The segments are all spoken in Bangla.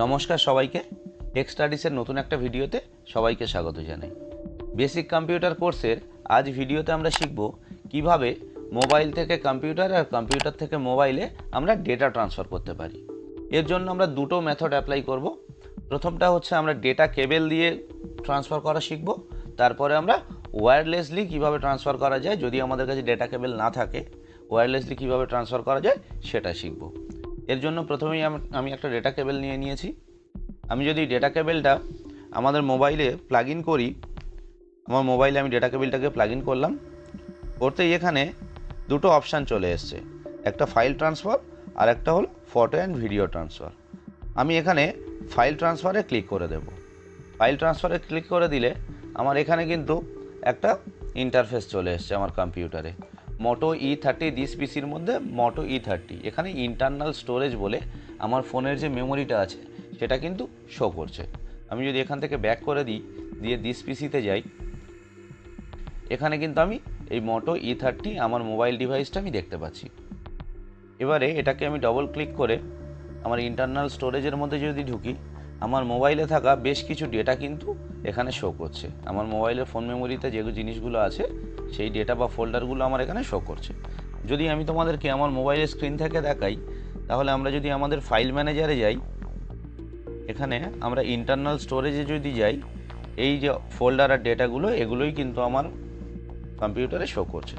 নমস্কার সবাইকে। টেক স্টাডিসের নতুন একটা ভিডিওতে সবাইকে স্বাগত জানাই। বেসিক কম্পিউটার কোর্সের আজ ভিডিওতে আমরা শিখব কীভাবে মোবাইল থেকে কম্পিউটার আর কম্পিউটার থেকে মোবাইলে আমরা ডেটা ট্রান্সফার করতে পারি। এর জন্য আমরা দুটো মেথড অ্যাপ্লাই করব। প্রথমটা হচ্ছে আমরা ডেটা কেবেল দিয়ে ট্রান্সফার করা শিখব। তারপরে আমরা ওয়্যারলেসলি কীভাবে ট্রান্সফার করা যায়, যদি আমাদের কাছে ডেটা কেবেল না থাকে ওয়্যারলেসলি কীভাবে ট্রান্সফার করা যায়, সেটা শিখব। এর জন্য প্রথমেই আম- একটা ডেটা কেবেল নিয়ে নিয়েছি। আমি যদি ডেটা কেবেলটা আমাদের মোবাইলে প্লাগ ইন করি, আমার মোবাইলে আমি ডেটা কেবেলটাকে প্লাগ ইন করলাম করতেই এখানে দুটো অপশান চলে এসছে। একটা ফাইল ট্রান্সফার আর একটা হল ফটো অ্যান্ড ভিডিও ট্রান্সফার আমি এখানে ফাইল ট্রান্সফারে ক্লিক করে দেব। ফাইল ট্রান্সফারে ক্লিক করে দিলে আমার এখানে কিন্তু একটা ইন্টারফেস চলে এসছে আমার কম্পিউটারে মোটো ই থার্টি দিস পিসির মধ্যে মোটো ই থার্টি এখানে ইন্টারনাল স্টোরেজ বলে আমার ফোনের যে মেমোরিটা আছে, সেটা কিন্তু শো করছে। আমি যদি এখান থেকে ব্যাক করে দিই, দিয়ে দিস পিসিতে যাই, এখানে কিন্তু আমি এই মোটো ই থার্টি আমার মোবাইল ডিভাইসটা আমি দেখতে পাচ্ছি। এবারে এটাকে আমি ডবল ক্লিক করে আমার ইন্টারনাল স্টোরেজের মধ্যে যদি ঢুকি, আমার মোবাইলে থাকা বেশ কিছু ডেটা কিন্তু এখানে শো করছে। আমার মোবাইলের ফোন মেমোরিতে যে জিনিসগুলো আছে, সেই ডেটা বা ফোল্ডারগুলো আমার এখানে শো করছে। যদি আমি তোমাদেরকে আমার মোবাইলের স্ক্রিন থেকে দেখাই, তাহলে আমরা যদি আমাদের ফাইল ম্যানেজারে যাই, এখানে আমরা ইন্টারনাল স্টোরেজে যদি যাই, এই যে ফোল্ডার আর ডেটাগুলো এগুলোই কিন্তু আমার কম্পিউটারে শো করছে।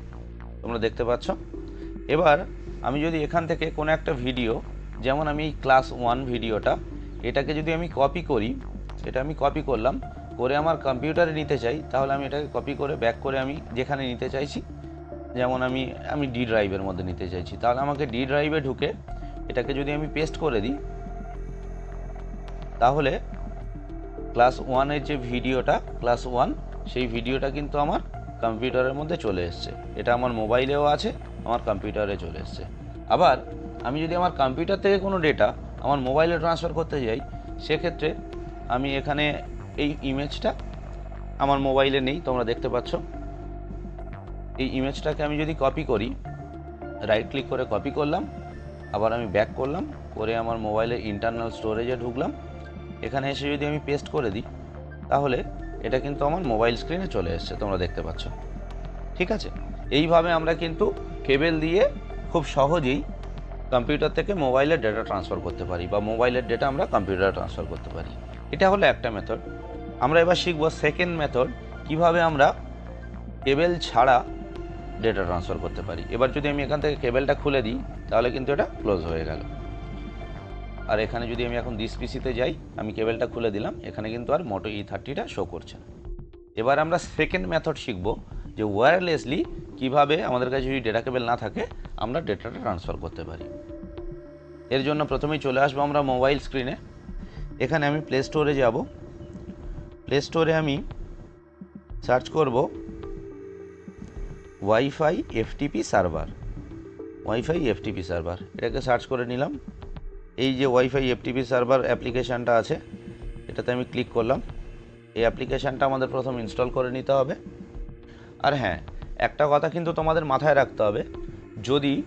তোমরা দেখতে পাচ্ছ? এবার আমি যদি এখান থেকে কোনো একটা ভিডিও যেমন আমি ক্লাস ওয়ান ভিডিওটা এটাকে যদি আমি কপি করি, এটা আমি কপি করলাম করে আমার কম্পিউটারে নিতে চাই, তাহলে আমি এটাকে কপি করে ব্যাক করে আমি যেখানে নিতে চাইছি, যেমন আমি আমি ডি ড্রাইভের মধ্যে নিতে চাইছি। তাহলে আমাকে ডি ড্রাইভে ঢুকে এটাকে যদি আমি পেস্ট করে দিই, তাহলে ক্লাস ওয়ানের যে ভিডিওটা ক্লাস ওয়ান সেই ভিডিওটা কিন্তু আমার কম্পিউটারের মধ্যে চলে এসছে। এটা আমার মোবাইলেও আছে, আমার কম্পিউটারে চলে এসছে। আবার আমি যদি আমার কম্পিউটার থেকে কোনো ডেটা আমার মোবাইলে ট্রান্সফার করতে যাই, সেক্ষেত্রে আমি এখানে এই ইমেজটা আমার মোবাইলে নেই, তোমরা দেখতে পাচ্ছ। এই ইমেজটাকে আমি যদি কপি করি রাইট ক্লিক করে কপি করলাম, আবার আমি ব্যাক করলাম, করে আমার মোবাইলের ইন্টারনাল স্টোরেজে ঢুকলাম। এখানে এসে যদি আমি পেস্ট করে দিই, তাহলে এটা কিন্তু আমার মোবাইল স্ক্রিনে চলে এসছে, তোমরা দেখতে পাচ্ছ। ঠিক আছে? এইভাবে আমরা কিন্তু কেবেল দিয়ে খুব সহজেই কম্পিউটার থেকে মোবাইলের ডেটা ট্রান্সফার করতে পারি, বা মোবাইলের ডেটা আমরা কম্পিউটারে ট্রান্সফার করতে পারি। এটা হলো একটা মেথড আমরা এবার শিখব সেকেন্ড মেথড কীভাবে আমরা কেবেল ছাড়া ডেটা ট্রান্সফার করতে পারি। এবার যদি আমি এখান থেকে কেবেলটা খুলে দিই, তাহলে কিন্তু এটা ক্লোজ হয়ে গেল। আর এখানে যদি আমি এখন দিস পিসিতে যাই, আমি কেবেলটা খুলে দিলাম, এখানে কিন্তু আর মোটো ই থার্টিটা শো করছে না। এবার আমরা সেকেন্ড মেথড শিখব যে ওয়্যারলেসলি কীভাবে আমাদের কাছে যদি ডেটা কেবেল না থাকে, আমরা ডেটাটা ট্রান্সফার করতে পারি। এর জন্য প্রথমেই চলে আসব আমরা মোবাইল স্ক্রিনে এখানে আমি প্লে স্টোরে যাব। প্লে স্টোরে আমি সার্চ করব WiFi FTP server WiFi FTP server এটাকে সার্চ করে নিলাম। এই যে ওয়াইফাই এফটিপি সার্ভার অ্যাপ্লিকেশানটা আছে, এটাতে আমি ক্লিক করলাম। এই অ্যাপ্লিকেশানটা আমাদের প্রথম ইনস্টল করে নিতে হবে। আর হ্যাঁ একটা কথা কিন্তু তোমাদের মাথায় রাখতে হবে, যদি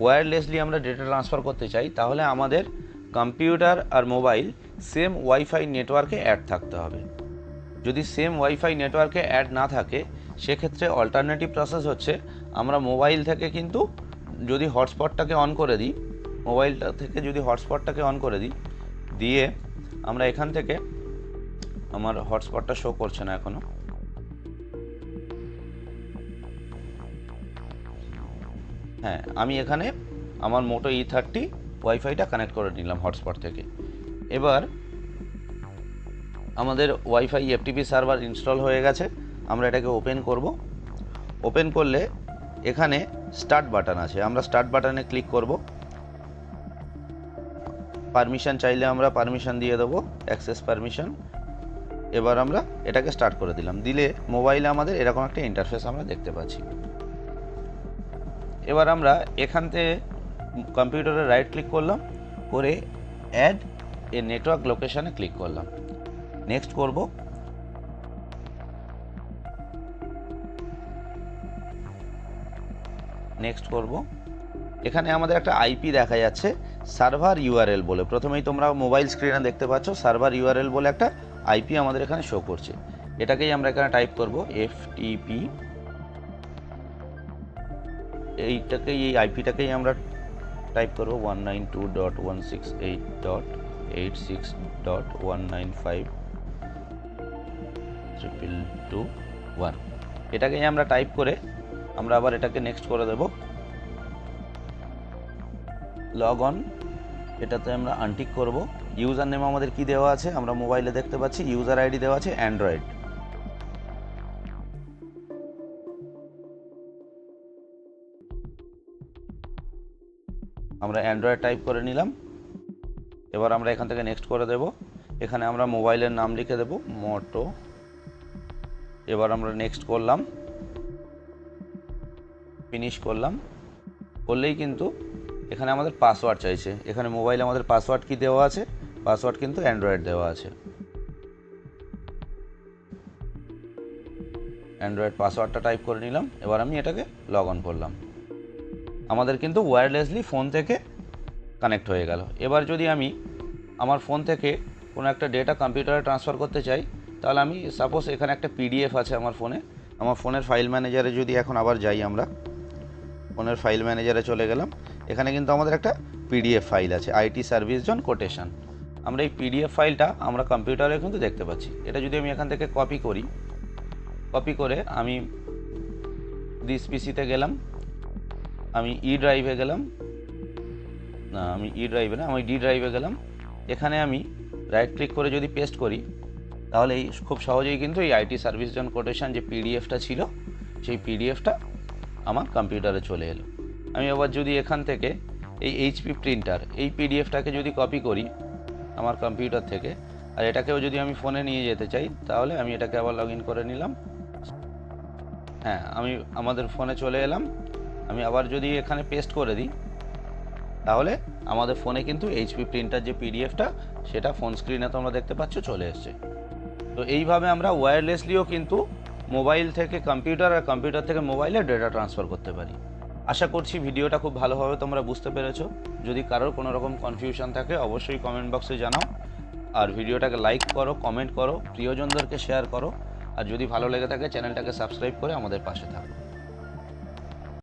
ওয়্যারলেসলি আমরা ডেটা ট্রান্সফার করতে চাই, তাহলে আমাদের কম্পিউটার আর মোবাইল সেম ওয়াইফাই নেটওয়ার্কে অ্যাড থাকতে হবে। যদি সেম ওয়াইফাই নেটওয়ার্কে অ্যাড না থাকে, সেক্ষেত্রে অল্টারনেটিভ প্রসেস হচ্ছে, আমরা মোবাইল থেকে কিন্তু যদি হটস্পটটাকে অন করে দিই মোবাইলটা থেকে যদি হটস্পটটাকে অন করে দিই, দিয়ে আমরা এখান থেকে আমার হটস্পটটা শো করছে না এখনও হ্যাঁ আমি এখানে আমার মোটো ই থার্টি ওয়াইফাইটা কানেক্ট করে নিলাম হটস্পট থেকে। এবার আমাদের ওয়াইফাই এফটিপি সার্ভার ইনস্টল হয়ে গেছে। আমরা এটাকে ওপেন করব। ওপেন করলে এখানে স্টার্ট বাটন আছে। আমরা স্টার্ট বাটনে ক্লিক করব। পারমিশন চাইলে আমরা পারমিশন দিয়ে দেবো, অ্যাক্সেস পারমিশন। এবার আমরা এটাকে স্টার্ট করে দিলাম। দিলে মোবাইলে আমাদের এরকম একটা ইন্টারফেস আমরা দেখতে পাচ্ছি। এবার আমরা এখান থেকে কম্পিউটারে রাইট ক্লিক করলাম, করে অ্যাড এ নেটওয়ার্ক লোকেশানে ক্লিক করলাম। নেক্সট করব। নেক্সট করব। এখানে আমাদের একটা আইপি দেখা যাচ্ছে সার্ভার ইউআরএল বলে। প্রথমেই তোমরা মোবাইল স্ক্রিনে দেখতে পাচ্ছ সার্ভার ইউআরএল বলে একটা আইপি আমাদের এখানে শো করছে। এটাকেই আমরা এখানে টাইপ করব এফটিপি এইটাকেই, এই আইপিটাকেই আমরা টাইপ করব one nine two dot one six eight dot eight six dot one nine five triple two one এটাকেই আমরা টাইপ করে আমরা আবার এটাকে নেক্সট করে দেব। লগ অন এটাতে আমরা আনটিক করব। ইউজার নেম আমাদের কি দেওয়া আছে? আমরা মোবাইলে দেখতে পাচ্ছি ইউজার আইডি দেওয়া আছে অ্যান্ড্রয়েড আমরা অ্যান্ড্রয়েড টাইপ করে নিলাম। এবার আমরা এখান থেকে নেক্সট করে দেব। এখানে আমরা মোবাইলের নাম লিখে দেব মোটো এবার আমরা নেক্সট করলাম ফিনিশ করলাম। করলেই কিন্তু এখানে আমাদের পাসওয়ার্ড চাইছে। এখানে মোবাইলে আমাদের পাসওয়ার্ড কি দেওয়া আছে? পাসওয়ার্ড কিন্তু অ্যান্ড্রয়েড দেওয়া আছে। অ্যান্ড্রয়েড পাসওয়ার্ডটা টাইপ করে নিলাম। এবার আমি এটাকে লগ অন করলাম। আমাদের কিন্তু ওয়্যারলেসলি ফোন থেকে কানেক্ট হয়ে গেল। এবার যদি আমি আমার ফোন থেকে কোনো একটা ডেটা কম্পিউটারে ট্রান্সফার করতে চাই, তাহলে আমি সাপোজ এখানে একটা পিডিএফ আছে আমার ফোনে আমার ফোনের ফাইল ম্যানেজারে যদি এখন আবার যাই আমরা ফোনের ফাইল ম্যানেজারে চলে গেলাম। এখানে কিন্তু আমাদের একটা পিডিএফ ফাইল আছে আইটি সার্ভিস জন কোটেশন আমরা এই পিডিএফ ফাইলটা আমরা কম্পিউটারে কিন্তু দেখতে পাচ্ছি। এটা যদি আমি এখান থেকে কপি করি কপি করে আমি দিস পিসিতে গেলাম। আমি ই ড্রাইভে গেলাম। না, আমি ই ড্রাইভে না, আমি ডি ড্রাইভে গেলাম। এখানে আমি রাইট ক্লিক করে যদি পেস্ট করি, তাহলে এই খুব সহজেই কিন্তু এই আইটি সার্ভিস জন কোটেশন যে পিডিএফটা ছিল, সেই পিডিএফটা আমার কম্পিউটারে চলে এলো। আমি আবার যদি এখান থেকে এই এইচপি প্রিন্টার এই পিডিএফটাকে যদি কপি করি আমার কম্পিউটার থেকে, আর এটাকেও যদি আমি ফোনে নিয়ে যেতে চাই, তাহলে আমি এটাকে আবার লগ করে নিলাম। হ্যাঁ আমি আমাদের ফোনে চলে এলাম। আমি আবার যদি এখানে পেস্ট করে দিই, তাহলে আমাদের ফোনে কিন্তু এইচপি প্রিন্টার যে পিডিএফটা সেটা ফোন স্ক্রিনে তোমরা দেখতে পাচ্ছ চলে এসছে। তো এইভাবে আমরা ওয়্যারলেসলিও কিন্তু মোবাইল থেকে কম্পিউটার আর কম্পিউটার থেকে মোবাইলে ডেটা ট্রান্সফার করতে পারি। আশা করছি ভিডিওটা খুব ভালোভাবে তোমরা বুঝতে পেরেছ। যদি কারোর কোনো রকম কনফিউশন থাকে, অবশ্যই কমেন্ট বক্সে জানাও। আর ভিডিওটাকে লাইক করো কমেন্ট করো, প্রিয়জনদেরকে শেয়ার করো। আর যদি ভালো লেগে থাকে চ্যানেলটাকে সাবস্ক্রাইব করে আমাদের পাশে থাকো।